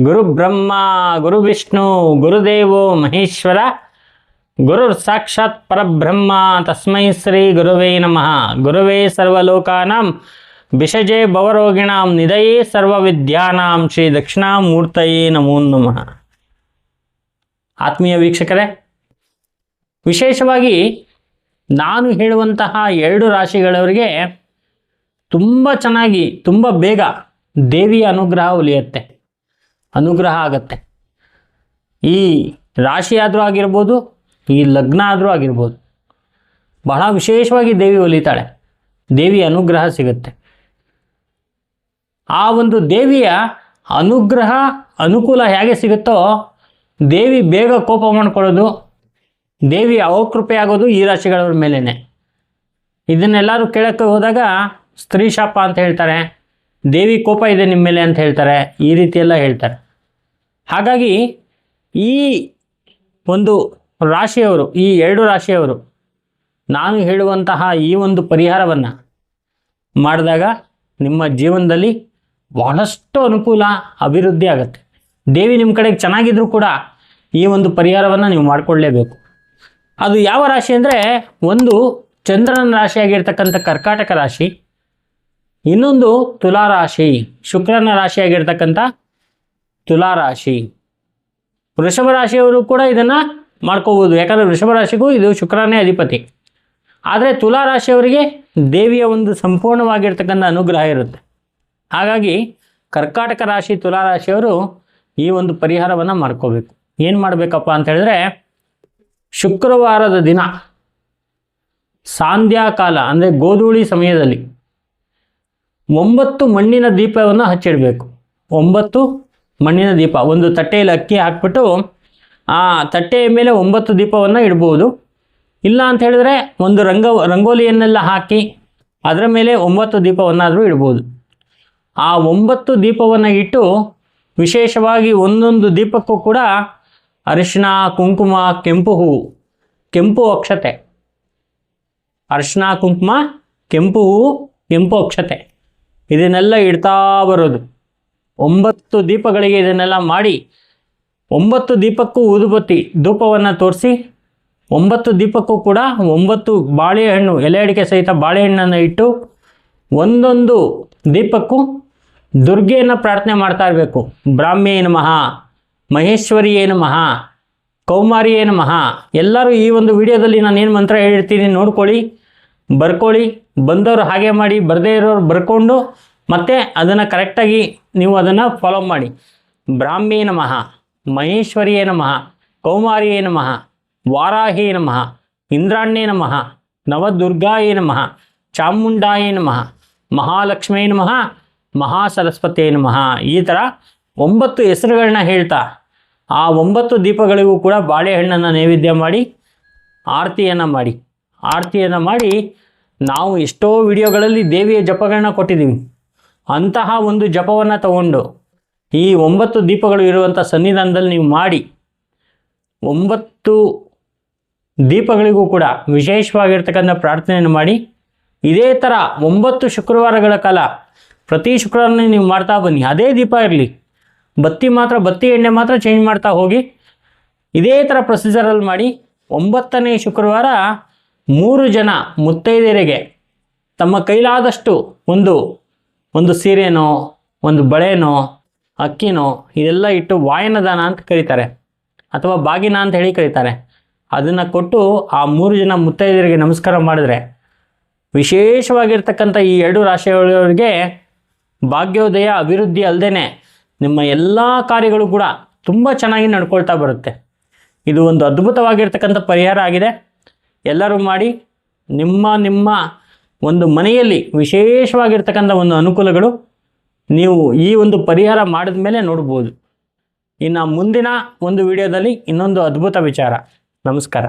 ಗುರು ಬ್ರಹ್ಮ, ಗುರು ವಿಷ್ಣು ಗುರುದೇವೋ ಮಹೇಶ್ವರ ಗುರುರ್ ಸಾಕ್ಷಾತ್ ಪರಬ್ರಹ್ಮ, ತಸ್ಮೈ ಶ್ರೀ ಗುರುವೇ ನಮಃ. ಗುರುವೇ ಸರ್ವಲೋಕಾನಾಂ ಬಿಷಜೆ ಭವರೋಗಿಣಾಂ ನಿಧಯೇ ಸರ್ವವಿದ್ಯಾನಾಂ, ಶ್ರೀ ದಕ್ಷಿಣಾಮೂರ್ತಯೇ ನಮೋ ನಮಃ. ಆತ್ಮೀಯ ವೀಕ್ಷಕರೇ, ವಿಶೇಷವಾಗಿ ನಾನು ಹೇಳುವಂತಹ ಎರಡು ರಾಶಿಗಳವರಿಗೆ ತುಂಬ ಚೆನ್ನಾಗಿ, ತುಂಬ ಬೇಗ ದೇವಿಯ ಅನುಗ್ರಹ ಒಲಿಯುತ್ತೆ. ಅನುಗ್ರಹ ಆಗತ್ತೆ. ಈ ರಾಶಿ ಆದರೂ ಆಗಿರ್ಬೋದು, ಈ ಲಗ್ನ ಆದರೂ ಆಗಿರ್ಬೋದು, ಬಹಳ ವಿಶೇಷವಾಗಿ ದೇವಿ ಒಲಿತಾಳೆ. ದೇವಿ ಅನುಗ್ರಹ ಸಿಗುತ್ತೆ. ಆ ಒಂದು ದೇವಿಯ ಅನುಗ್ರಹ, ಅನುಕೂಲ ಹೇಗೆ ಸಿಗುತ್ತೋ, ದೇವಿ ಬೇಗ ಕೋಪ ಮಾಡಿಕೊಳ್ಳೋದು, ದೇವಿ ಅವಕೃಪೆ ಆಗೋದು ಈ ರಾಶಿಗಳವ್ರ ಮೇಲೇ ಇದನ್ನೆಲ್ಲರೂ ಕೇಳೋಕ್ಕೆ ಹೋದಾಗ ಸ್ತ್ರೀ ಶಾಪ ಅಂತ ಹೇಳ್ತಾರೆ, ದೇವಿ ಕೋಪ ಇದೆ ನಿಮ್ಮ ಮೇಲೆ ಅಂತ ಹೇಳ್ತಾರೆ, ಈ ರೀತಿಯೆಲ್ಲ ಹೇಳ್ತಾರೆ. ಹಾಗಾಗಿ ಈ ಒಂದು ರಾಶಿಯವರು, ಈ ಎರಡು ರಾಶಿಯವರು ನಾನು ಹೇಳುವಂತಹ ಈ ಒಂದು ಪರಿಹಾರವನ್ನು ಮಾಡಿದಾಗ ನಿಮ್ಮ ಜೀವನದಲ್ಲಿ ಬಹಳಷ್ಟು ಅನುಕೂಲ, ಅಭಿವೃದ್ಧಿ ಆಗುತ್ತೆ. ದೇವಿ ನಿಮ್ಮ ಕಡೆಗೆ ಚೆನ್ನಾಗಿದ್ರೂ ಕೂಡ ಈ ಒಂದು ಪರಿಹಾರವನ್ನು ನೀವು ಮಾಡಿಕೊಳ್ಳೇಬೇಕು. ಅದು ಯಾವ ರಾಶಿ ಅಂದರೆ ಒಂದು ಚಂದ್ರನ ರಾಶಿಯಾಗಿರ್ತಕ್ಕಂಥ ಕರ್ಕಾಟಕ ರಾಶಿ, ಇನ್ನೊಂದು ತುಲಾ ರಾಶಿ, ಶುಕ್ರನ ರಾಶಿಯಾಗಿರ್ತಕ್ಕಂಥ ತುಲಾ ರಾಶಿ. ವೃಷಭ ರಾಶಿಯವರು ಕೂಡ ಇದನ್ನು ಮಾಡ್ಕೋಬೋದು. ಯಾಕಂದರೆ ವೃಷಭ ರಾಶಿಗೂ ಇದು ಶುಕ್ರನೇ ಅಧಿಪತಿ. ಆದರೆ ತುಲಾ ರಾಶಿಯವರಿಗೆ ದೇವಿಯ ಒಂದು ಸಂಪೂರ್ಣವಾಗಿರ್ತಕ್ಕಂಥ ಅನುಗ್ರಹ ಇರುತ್ತೆ. ಹಾಗಾಗಿ ಕರ್ಕಾಟಕ ರಾಶಿ ತುಲಾ ರಾಶಿಯವರು ಈ ಒಂದು ಪರಿಹಾರವನ್ನು ಮಾಡ್ಕೋಬೇಕು. ಏನು ಮಾಡಬೇಕಪ್ಪ ಅಂತ ಹೇಳಿದ್ರೆ, ಶುಕ್ರವಾರದ ದಿನ ಸಾಂಧ್ಯಾಕಾಲ ಅಂದರೆ ಗೋಧೂಳಿ ಸಮಯದಲ್ಲಿ ಒಂಬತ್ತು ಮಣ್ಣಿನ ದೀಪವನ್ನು ಹಚ್ಚಿಡಬೇಕು. ಒಂಬತ್ತು ಮಣ್ಣಿನ ದೀಪ, ಒಂದು ತಟ್ಟೆಯಲ್ಲಿ ಅಕ್ಕಿ ಹಾಕ್ಬಿಟ್ಟು ಆ ತಟ್ಟೆಯ ಮೇಲೆ ಒಂಬತ್ತು ದೀಪವನ್ನು ಇಡ್ಬೋದು. ಇಲ್ಲ ಅಂತ ಹೇಳಿದ್ರೆ ಒಂದು ರಂಗ, ರಂಗೋಲಿಯನ್ನೆಲ್ಲ ಹಾಕಿ ಅದರ ಮೇಲೆ ಒಂಬತ್ತು ದೀಪವನ್ನಾದರೂ ಇಡ್ಬೋದು. ಆ ಒಂಬತ್ತು ದೀಪವನ್ನು ಇಟ್ಟು ವಿಶೇಷವಾಗಿ ಒಂದೊಂದು ದೀಪಕ್ಕೂ ಕೂಡ ಅರಿಶಿಣ, ಕುಂಕುಮ, ಕೆಂಪು ಹೂವು, ಕೆಂಪು ಅಕ್ಷತೆ. ಅರಿಶಿಣ, ಕುಂಕುಮ, ಕೆಂಪು ಹೂವು, ಕೆಂಪು ಅಕ್ಷತೆ. ಇದನ್ನೆಲ್ಲ ಇಡ್ತಾ ಬರೋದು. ಒಂಬತ್ತು ದೀಪಗಳಿಗೆ ಇದನ್ನೆಲ್ಲ ಮಾಡಿ ಒಂಬತ್ತು ದೀಪಕ್ಕೂ ಊದುಬತ್ತಿ ಧೂಪವನ್ನು ತೋರಿಸಿ, ಒಂಬತ್ತು ದೀಪಕ್ಕೂ ಕೂಡ ಒಂಬತ್ತು ಬಾಳೆಹಣ್ಣು, ಎಲೆ ಅಡಿಕೆ ಸಹಿತ ಬಾಳೆಹಣ್ಣನ್ನು ಇಟ್ಟು ಒಂದೊಂದು ದೀಪಕ್ಕೂ ದುರ್ಗೆಯನ್ನು ಪ್ರಾರ್ಥನೆ ಮಾಡ್ತಾ ಇರಬೇಕು. ಬ್ರಾಹ್ಮಿ ನಮಃ, ಮಹೇಶ್ವರಿಯೇ ನಮಃ, ಕೌಮಾರಿಯೇ ನಮಃ. ಎಲ್ಲರೂ ಈ ಒಂದು ವಿಡಿಯೋದಲ್ಲಿ ನಾನು ಏನು ಮಂತ್ರ ಹೇಳಿರ್ತೀನಿ ನೋಡ್ಕೊಳ್ಳಿ, ಬರ್ಕೊಳ್ಳಿ, ಬಂದವರು ಹಾಗೆ ಮಾಡಿ, ಬರದೇ ಇರೋರು ಬರ್ಕೊಂಡು ಮತ್ತೆ ಅದನ್ನು ಕರೆಕ್ಟಾಗಿ ನೀವು ಅದನ್ನು ಫಾಲೋ ಮಾಡಿ. ಬ್ರಾಹ್ಮೀ ನಮಃ, ಮಹೇಶ್ವರಿಯೇ ನಮಃ, ಕೌಮಾರಿಯೇ ನಮಃ, ವಾರಾಹಿ ನಮಃ ಇಂದ್ರಾಣ್ಯೇ ನಮಃ, ನವದುರ್ಗಾಯೇ ನಮಃ, ಚಾಮುಂಡಾಯೇ ನಮಃ, ಮಹಾಲಕ್ಷ್ಮೀ ನಮಃ, ಮಹಾಸರಸ್ವತಿಯೇ ನಮಃ. ಈ ಥರ ಒಂಬತ್ತು ಹೆಸರುಗಳನ್ನ ಹೇಳ್ತಾ, ಆ ಒಂಬತ್ತು ದೀಪಗಳಿಗೂ ಕೂಡ ಬಾಳೆಹಣ್ಣನ್ನು ನೈವೇದ್ಯ ಮಾಡಿ, ಆರತಿಯನ್ನು ಮಾಡಿ. ಆರತಿಯನ್ನು ಮಾಡಿ ನಾವು ಎಷ್ಟೋ ವಿಡಿಯೋಗಳಲ್ಲಿ ದೇವಿಯ ಜಪಗಳನ್ನ ಕೊಟ್ಟಿದ್ದೀವಿ. ಅಂತಹ ಒಂದು ಜಪವನ್ನು ತಗೊಂಡು ಈ ಒಂಬತ್ತು ದೀಪಗಳು ಇರುವಂಥ ಸನ್ನಿಧಾನದಲ್ಲಿ ನೀವು ಮಾಡಿ, ಒಂಬತ್ತು ದೀಪಗಳಿಗೂ ಕೂಡ ವಿಶೇಷವಾಗಿರ್ತಕ್ಕಂಥ ಪ್ರಾರ್ಥನೆಯನ್ನು ಮಾಡಿ, ಇದೇ ಥರ ಒಂಬತ್ತು ಶುಕ್ರವಾರಗಳ ಕಾಲ ಪ್ರತಿ ಶುಕ್ರವಾರನೇ ನೀವು ಮಾಡ್ತಾ ಬನ್ನಿ. ಅದೇ ದೀಪ ಇರಲಿ. ಬತ್ತಿ ಮಾತ್ರ, ಬತ್ತಿ ಎಣ್ಣೆ ಮಾತ್ರ ಚೇಂಜ್ ಮಾಡ್ತಾ ಹೋಗಿ, ಇದೇ ಥರ ಪ್ರೊಸೀಜರಲ್ಲಿ ಮಾಡಿ ಒಂಬತ್ತನೇ ಶುಕ್ರವಾರ ಮೂರು ಜನ ಮುತ್ತೈದೆಯರಿಗೆ ತಮ್ಮ ಕೈಲಾದಷ್ಟು ಒಂದು ಒಂದು ಸೀರೆನೋ, ಒಂದು ಬಳೆನೋ, ಅಕ್ಕಿನೋ, ಇದೆಲ್ಲ ಇಟ್ಟು ವಾಯನದಾನ ಅಂತ ಕರೀತಾರೆ. ಅಥವಾ ಬಾಗಿನ ಅಂತ ಹೇಳಿ ಕರೀತಾರೆ. ಅದನ್ನು ಕೊಟ್ಟು ಆ ಮೂರು ಜನ ಮುತ್ತೈದೆಯರಿಗೆ ನಮಸ್ಕಾರ ಮಾಡಿದ್ರೆ ವಿಶೇಷವಾಗಿರ್ತಕ್ಕಂಥ ಈ ಎರಡು ರಾಶಿಯವರಿಗೆ ಭಾಗ್ಯೋದಯ ಅಭಿವೃದ್ಧಿ ಅಲ್ಲದೇ ನಿಮ್ಮ ಎಲ್ಲ ಕಾರ್ಯಗಳು ಕೂಡ ತುಂಬ ಚೆನ್ನಾಗಿ ನಡ್ಕೊಳ್ತಾ ಬರುತ್ತೆ. ಇದು ಒಂದು ಅದ್ಭುತವಾಗಿರ್ತಕ್ಕಂಥ ಪರಿಹಾರ ಆಗಿದೆ. ಎಲ್ಲರೂ ಮಾಡಿ ನಿಮ್ಮ ನಿಮ್ಮ ಒಂದು ಮನೆಯಲ್ಲಿ ವಿಶೇಷವಾಗಿರ್ತಕ್ಕಂಥ ಒಂದು ಅನುಕೂಲಗಳು ನೀವು ಈ ಒಂದು ಪರಿಹಾರ ಮಾಡಿದ ಮೇಲೆ ನೋಡ್ಬೋದು. ಇನ್ನು ಮುಂದಿನ ಒಂದು ವಿಡಿಯೋದಲ್ಲಿ ಇನ್ನೊಂದು ಅದ್ಭುತ ವಿಚಾರ. ನಮಸ್ಕಾರ.